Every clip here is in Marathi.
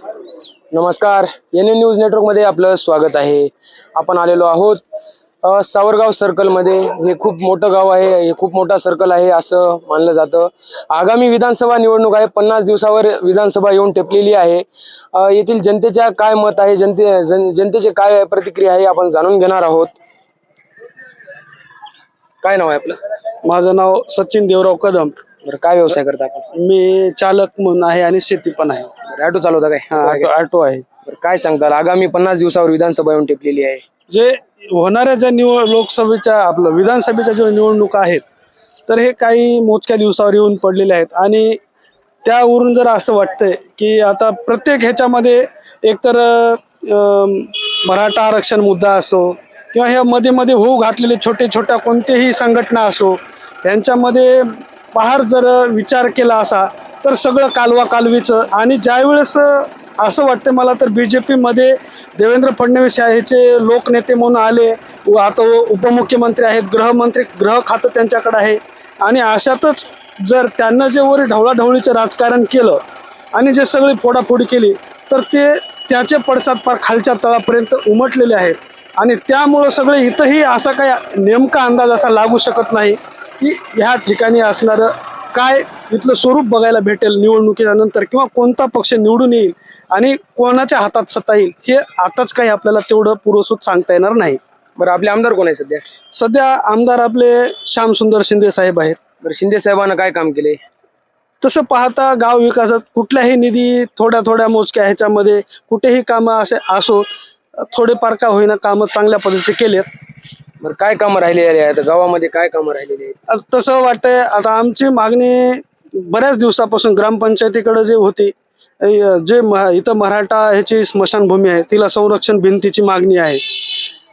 नमस्कार. एन एन न्यूज नेटवर्कमध्ये आपलं स्वागत आहे. आपण आलेलो आहोत सावरगाव सर्कलमध्ये हे खूप मोठं गाव आहे हे खूप मोठा सर्कल आहे असं मानलं जातं. आगामी विधानसभा निवडणूक आहे पन्नास दिवसावर विधानसभा येऊन टेपलेली आहे. येथील जनतेच्या काय मत आहे जनते जन जनतेचे काय प्रतिक्रिया आहे आपण जाणून घेणार आहोत. काय नाव आहे आपलं? माझं नाव सचिन देवराव कदम. बरं काय व्यवसाय करता आपण? मी चालक म्हणून आहे आणि शेती पण आहे. बरं, ऑटो चालवता काय? हा ऑटो ऑटो आहे. बरं, काय सांगताल? आगामी पन्नास दिवसावर विधानसभा येऊन टेपलेली आहे. जे होणाऱ्या ज्या निवड लोकसभेच्या आपलं विधानसभेच्या ज्या निवडणुका आहेत तर हे काही मोजक्या दिवसावर येऊन पडलेले आहेत. आणि त्यावरून जर असं वाटतंय की आता प्रत्येक ह्याच्यामध्ये एकतर अं, मराठा आरक्षण मुद्दा असो किंवा ह्या मध्ये मध्ये होऊ घातलेले छोटे छोट्या कोणतेही संघटना असो यांच्यामध्ये पहार जर विचार केला असा तर सगळं कालवा कालवीचं आणि ज्यावेळेस असं वाटतं मला तर बी जे पीमध्ये देवेंद्र फडणवीस ह्याचे लोकनेते म्हणून आले. व आता उपमुख्यमंत्री आहेत गृहमंत्री गृह खातं त्यांच्याकडे आहे. आणि अशातच जर त्यांना जे वर ढवळाढवळीचं राजकारण केलं आणि जे सगळी फोडाफोडी केली तर ते त्याचे पडसाद फार खालच्या तळापर्यंत उमटलेले आहेत. आणि त्यामुळं सगळे इथंही असा काही नेमका अंदाज असा लागू शकत नाही. की ह्या ठिकाणी असणारं काय इथलं स्वरूप बघायला भेटेल निवडणुकीच्या नंतर किंवा कोणता पक्ष निवडून येईल आणि कोणाच्या हातात सत्ता येईल हे आताच काही आपल्याला तेवढं पुरसूत सांगता येणार नाही. बरं आपले आमदार कोण आहे सध्या? सध्या आमदार आपले श्यामसुंदर शिंदे साहेब आहेत. बरं शिंदे साहेबांना काय काम केले? तसं पाहता गाव विकासात कुठल्याही निधी थोड्या थोड्या मोजक्या ह्याच्यामध्ये कुठेही कामं असे असो थोडेफार का होईना कामं चांगल्या पद्धतीचे केलेत. बरं काय कामं राहिलेली आहेत? गावामध्ये काय कामं राहिलेली आहेत? आता तसं वाटतंय आता आमची मागणी बऱ्याच दिवसापासून ग्रामपंचायतीकडे जे होती अ, जे म- इथं मराठा ह्याची स्मशानभूमी आहे तिला संरक्षण भिंतीची मागणी आहे.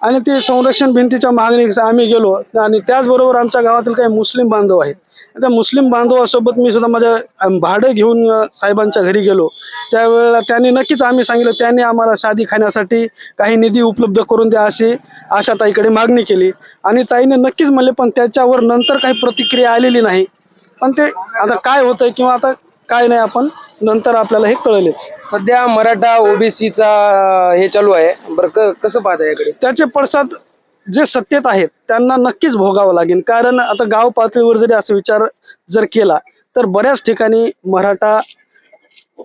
आणि ती संरक्षण भिंतीच्या मागणी आम्ही गेलो आणि त्याचबरोबर आमच्या गावातील काही मुस्लिम बांधव आहेत त्या मुस्लिम बांधवासोबत मी सुद्धा माझं अम, भाडं घेऊन साहेबांच्या घरी गेलो. त्यावेळेला त्यांनी नक्कीच आम्ही सांगितलं त्यांनी आम्हाला शादी खाण्यासाठी काही निधी उपलब्ध करून द्या अशी आशा ताईकडे मागणी केली. आणि ताईने नक्कीच म्हणले पण त्याच्यावर नंतर काही प्रतिक्रिया आलेली नाही. पण ते आता काय होतंय किंवा आता काय नाही आपण नंतर आपल्याला हे कळलेच. सध्या मराठा ओबीसीचा हे चालू आहे. बरं क कसं पाहता याकडे? त्याचे पडसाद जे सत्तेत आहेत त्यांना नक्कीच भोगावं लागेल. कारण आता गाव पातळीवर जरी असा विचार जर केला तर बऱ्याच ठिकाणी मराठा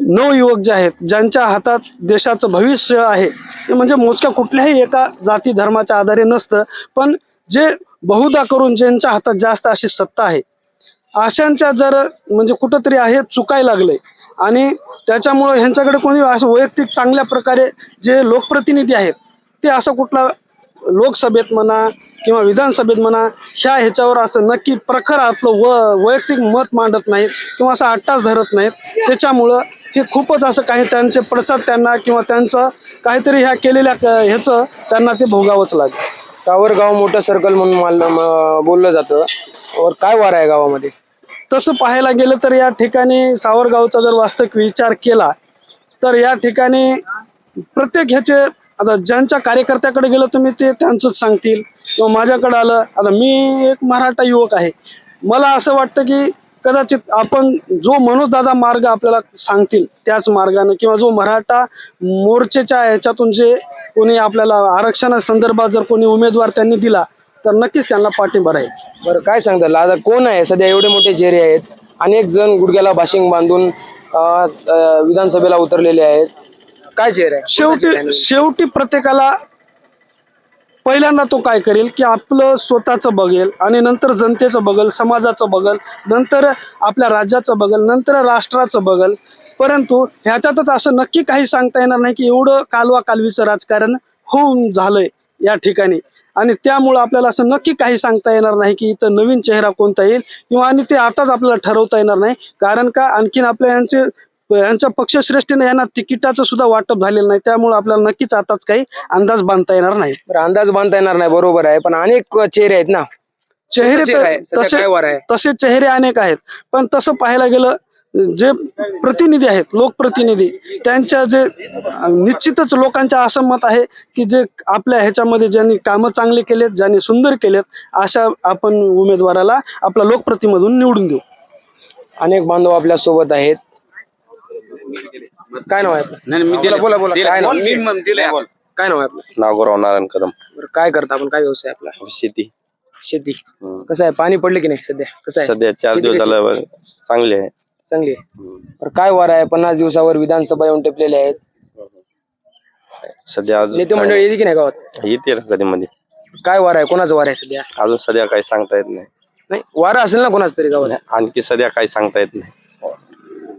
नवयुवक जे आहेत ज्यांच्या हातात देशाचं भविष्य आहे ते म्हणजे मोजक्या कुठल्याही एका जाती धर्माच्या आधारे नसतं पण जे बहुधा करून ज्यांच्या हातात जास्त अशी सत्ता आहे अशांच्या जर म्हणजे कुठंतरी आहे चुकायला लागले आणि त्याच्यामुळं ह्यांच्याकडे कोणी असं वैयक्तिक चांगल्या प्रकारे जे लोकप्रतिनिधी आहेत ते असं कुठला लोकसभेत म्हणा किंवा विधानसभेत म्हणा ह्या ह्याच्यावर असं नक्की प्रखर आपलं व वैयक्तिक मत मांडत नाहीत किंवा असं आट्टाच धरत नाहीत. त्याच्यामुळं हे खूपच असं काही त्यांचे प्रसाद त्यांना किंवा त्यांचं काहीतरी ह्या केलेल्या क- ह्याचं त्यांना ते भोगावंच लागेल. सावरगाव मोठं सर्कल म्हणून मानलं म- बोललं जातं. और काय वार आहे गावामध्ये? तसं पाहायला गेलं तर या ठिकाणी सावरगावचा जर वास्तविक विचार केला तर या ठिकाणी प्रत्येक ह्याचे आता ज्यांच्या कार्यकर्त्याकडे गेलं तुम्ही ते त्यांचंच सांगतील. किंवा माझ्याकडे आलं आता मी एक मराठा युवक आहे. मला असं वाटतं की कदाचित आपण जो मनोजदादा मार्ग आपल्याला सांगतील त्याच मार्गाने किंवा जो मराठा मोर्चेच्या ह्याच्यातून जे कोणी आपल्याला आरक्षणासंदर्भात जर कोणी उमेदवार त्यांनी दिला तर नक्कीच त्यांना पाठिंबा राहील. बरं काय सांगताल? आता कोण आहे? सध्या एवढे मोठे चेहरे आहेत. अनेक जण गुडघ्याला बाशिंग बांधून विधानसभेला उतरलेले आहेत. काय चेहरा आहे? शेवटी शेवटी प्रत्येकाला पहिल्यांदा तो काय करेल की आपलं स्वतःचं बघेल आणि नंतर जनतेचं बघल समाजाचं बघल नंतर आपल्या राज्याचं बघल नंतर राष्ट्राचं बघल. परंतु ह्याच्यातच असं नक्की काही सांगता येणार नाही की एवढं कालवा कालवीचं राजकारण होऊन झालंय या ठिकाणी. आणि त्यामुळं आपल्याला असं नक्की काही सांगता येणार नाही की इथं नवीन चेहरा कोणता येईल किंवा आणि ते आताच आपल्याला ठरवता येणार नाही. कारण का? आणखीन आपल्या यांचे यांच्या पक्षश्रेष्ठीने यांना तिकिटाचं सुद्धा वाटप झालेलं नाही. त्यामुळे आपल्याला नक्कीच आताच काही अंदाज बांधता येणार नाही. बरं अंदाज बांधता येणार नाही बरोबर आहे. पण अनेक चेहरे आहेत ना. चेहरे आहे? सध्या तसे काय वार आहे? तसे चेहरे अनेक आहेत. पण तसं पाहायला गेलं जे प्रतिनिधी आहेत लोकप्रतिनिधी त्यांच्या जे निश्चितच लोकांच्या असं मत आहे की जे आपल्या ह्याच्यामध्ये ज्यांनी कामं चांगली केलेत ज्यांनी सुंदर केलेत अशा आपण उमेदवाराला आपला लोकप्रतिमधून निवडून देऊ. अनेक बांधव आपल्यासोबत आहेत. काय नाव आहे आपलं? बोला बोला बोला. काय नाव? काय नाव आहे आपलं? नागोराव नारायण कदम. बरं काय करता आपण? काय व्यवसाय आपला? शेती. शेती. कसं आहे? पाणी पडले की नाही सध्या? कसं आहे? सध्या चार शेती दिवस कशी? झालं चांगले आहे. चांगली आहे. बरं काय वार आहे? पन्नास दिवसावर विधानसभा येऊन टेपलेले आहेत. सध्या अजून नेते मंडळी येते की नाही गावात? काय- येते ना कधी मध्ये काय वार आहे? कोणाचं वार आहे सध्या? अजून सध्या काही सांगता येत नाही. नाही वार असेल ना कोणाचं तरी गावात? आणखी सध्या काही सांगता येत नाही.